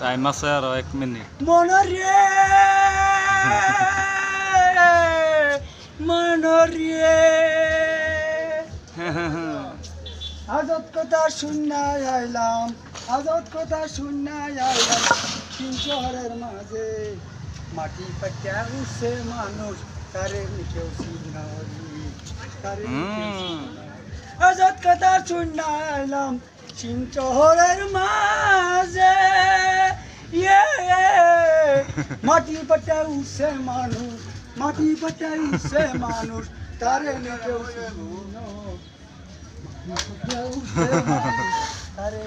Time আছে আরও এক মিনিট মনরে মনরে আজত কথা শুনাই আইলাম আজত কথা শুনাই আইলাম। তিন শহরের মাঝে মাটি পাটিয়া উঠছে মানুষ তারে কেউ চিনারি তারে কেউ চিনারি। আজত কথা শুনাই আইলাম তিন শহরের মাঝে ইয়ে মাটি পাটিয়া উঠছে মানুষ মাটি পাটিয়া উঠছে মানুষ তারে কেউ চিনারি। তারে